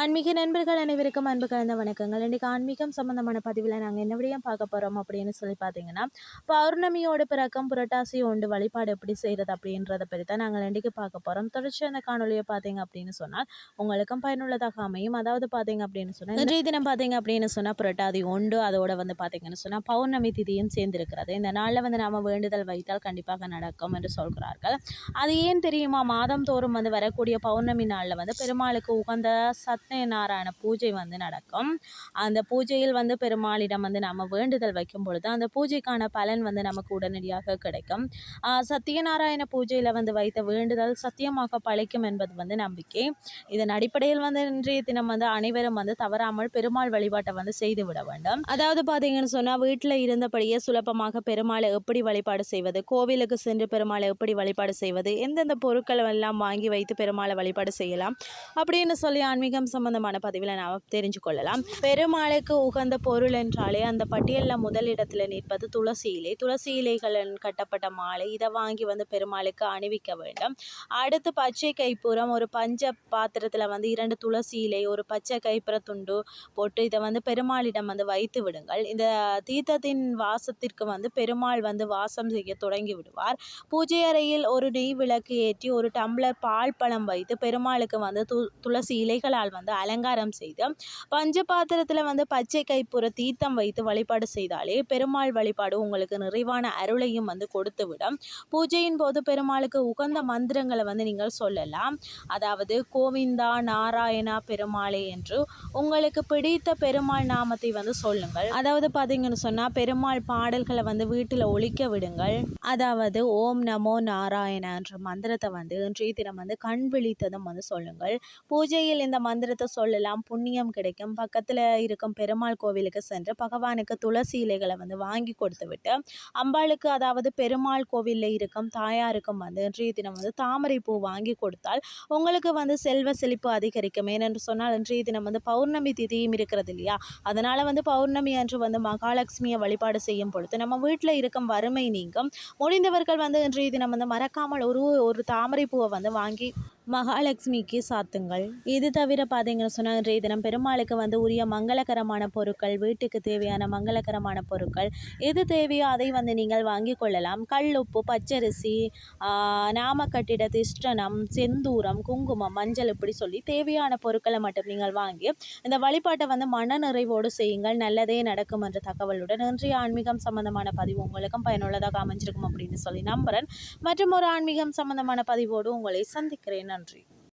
ஆன்மீக நண்பர்கள் அனைவருக்கும் அன்பு கலந்த வணக்கங்கள். இன்றைக்கி ஆன்மீகம் சம்மந்தமான பதிவில் நாங்கள் என்ன விடையும் பார்க்க போகிறோம் அப்படின்னு சொல்லி பார்த்தீங்கன்னா பௌர்ணமியோட பிறக்கம் புரட்டாசி உண்டு வழிபாடு எப்படி செய்கிறது அப்படின்றத பற்றி தான் நாங்கள் இன்றைக்கு பார்க்க போகிறோம் தொடர்ச்சி அந்த காணொலியை பார்த்தீங்க அப்படின்னு சொன்னால் உங்களுக்கும் பயனுள்ளதாக அமையும். அதாவது பார்த்தீங்க அப்படின்னு சொன்னால் இன்றைய தினம் பார்த்தீங்க அப்படின்னு சொன்னால் புரட்டாதி உண்டு. அதோட வந்து பார்த்தீங்கன்னு சொன்னால் பௌர்ணமி திதியும் சேர்ந்திருக்கிறது. இந்த நாளில் வந்து நாம் வேண்டுதல் வைத்தால் கண்டிப்பாக நடக்கும் என்று சொல்கிறார்கள். அது ஏன் தெரியுமா? மாதம் தோறும் வந்து வரக்கூடிய பௌர்ணமி நாளில் வந்து பெருமாளுக்கு உகந்த சத் சத்யநாராயண பூஜை வந்து நடக்கும். அந்த பூஜையில் வந்து பெருமாளிடம் வந்து நம்ம வேண்டுதல் வைக்கும் பொழுது அந்த பூஜைக்கான பலன் வந்து நமக்கு உடனடியாக கிடைக்கும். ஆஹ் சத்யநாராயண பூஜையில் வந்து வைத்த வேண்டுதல் சத்தியமாக பழிக்கும் என்பது வந்து நம்பிக்கை. இதன் அடிப்படையில் வந்து இன்றைய தினம் வந்து அனைவரும் வந்து தவறாமல் பெருமாள் வழிபாட்டை வந்து செய்து விட வேண்டும். அதாவது பார்த்தீங்கன்னு சொன்னால் வீட்டில் இருந்தபடியே சுலபமாக பெருமாளை எப்படி வழிபாடு செய்வது கோவிலுக்கு சென்று பெருமாளை எப்படி வழிபாடு செய்வது எந்தெந்த பொருட்களை எல்லாம் வாங்கி வைத்து பெருமாளை வழிபாடு செய்யலாம் அப்படின்னு சொல்லி ஆன்மீகம் சம்பந்தமான பதிவில் நாம் தெரிஞ்சு கொள்ளலாம் பெருமாளுக்கு உகந்த பொருள் என்றாலே அந்த பட்டியலில் முதலிடத்தில் நிற்பது துளசி இலை. துளசி இலைகள் கட்டப்பட்ட மாலை இதை வாங்கி வந்து பெருமாளுக்கு அணிவிக்க வேண்டும். அடுத்து பச்சை கைப்புறம் ஒரு பஞ்ச பாத்திரத்தில் வந்து இரண்டு துளசி இலை ஒரு பச்சை கைப்புற துண்டு போட்டு இதை வந்து பெருமாளிடம் வந்து வைத்து விடுங்கள். இந்த தீர்த்தத்தின் வாசத்திற்கு வந்து பெருமாள் வந்து வாசம் செய்ய தொடங்கி விடுவார். பூஜை அறையில் ஒரு நெய் விளக்கு ஏற்றி ஒரு டம்ளர் பால் பழம் வைத்து பெருமாளுக்கு வந்து து துளசி இலைகளால் வந்து அலங்காரம் செய்து பஞ்ச பாத்திரத்தில் வந்து பச்சை கைப்புற தீர்த்தம் வைத்து வழிபாடு செய்தாலே பெருமாள் வழிபாடு உங்களுக்கு நிறைவான அருளையும் வந்து கொடுத்து விடும் பூஜையின் போது பெருமாளுக்கு உகந்த மந்திரங்களை வந்து நீங்கள் சொல்லலாம். அதாவது கோவிந்தா நாராயணா பெருமாளே என்று உங்களுக்கு பிடித்த பெருமாள் நாமத்தை வந்து சொல்லுங்கள். அதாவது பார்த்தீங்கன்னு சொன்னால் பெருமாள் பாடல்களை வந்து வீட்டில் ஒழிக்க விடுங்கள். அதாவது ஓம் நமோ நாராயண என்ற மந்திரத்தை வந்து இன்றைய தினம் வந்து கண் விழித்ததும் வந்து சொல்லுங்கள். பூஜையில் இந்த மந்திரத்தை சொல்லலாம். புண்ணியம் கிடைக்கும். பக்கத்தில் இருக்கும் பெருமாள் கோவிலுக்கு சென்று பகவானுக்கு துளசி இலைகளை வந்து வாங்கி கொடுத்து விட்டு அம்பாளுக்கு அதாவது பெருமாள் கோவிலில் இருக்கும் தாயாருக்கும் வந்து இன்றைய தினம் வந்து தாமரை பூ வாங்கி கொடுத்தால் உங்களுக்கு வந்து செல்வ செழிப்பு அதிகரிக்கும். ஏனென்று சொன்னால் இன்றைய தினம் வந்து பௌர்ணமி திதியும் இருக்கிறது இல்லையா? அதனால் வந்து பௌர்ணமி அன்று வந்து மகாலட்சுமியை வழிபாடு செய்யும் பொழுது நம்ம வீட்டில் இருக்கும் வறுமை நீங்கும். முடிந்தவர்கள் வந்து இன்றைய தினம் வந்து மறக்காமல் ஒரு ஒரு தாமரை பூவை வந்து வாங்கி மகாலட்சுமிக்கு சாத்துங்கள். இது தவிர பார்த்தீங்கன்னு சொன்னால் இன்றைய தினம் பெருமாளுக்கு வந்து உரிய மங்களகரமான பொருட்கள் வீட்டுக்கு தேவையான மங்களகரமான பொருட்கள் எது தேவையோ அதை வந்து நீங்கள் வாங்கி கொள்ளலாம். கல் உப்பு பச்சரிசி நாமக்கட்டிட திஷ்டனம் செந்தூரம் குங்குமம் மஞ்சள் இப்படி சொல்லி தேவையான பொருட்களை மட்டும் நீங்கள் வாங்கி இந்த வழிபாட்டை வந்து மன நிறைவோடு செய்யுங்கள். நல்லதே நடக்கும் என்ற தகவலுடன் இன்றைய ஆன்மீகம் சம்பந்தமான பதிவு உங்களுக்கும் பயனுள்ளதாக அமைஞ்சிருக்கும் அப்படின்னு சொல்லி நம்புகிறேன் மற்றும் ஒரு ஆன்மீகம் சம்பந்தமான பதிவோடு உங்களை சந்திக்கிறேன். நன்றி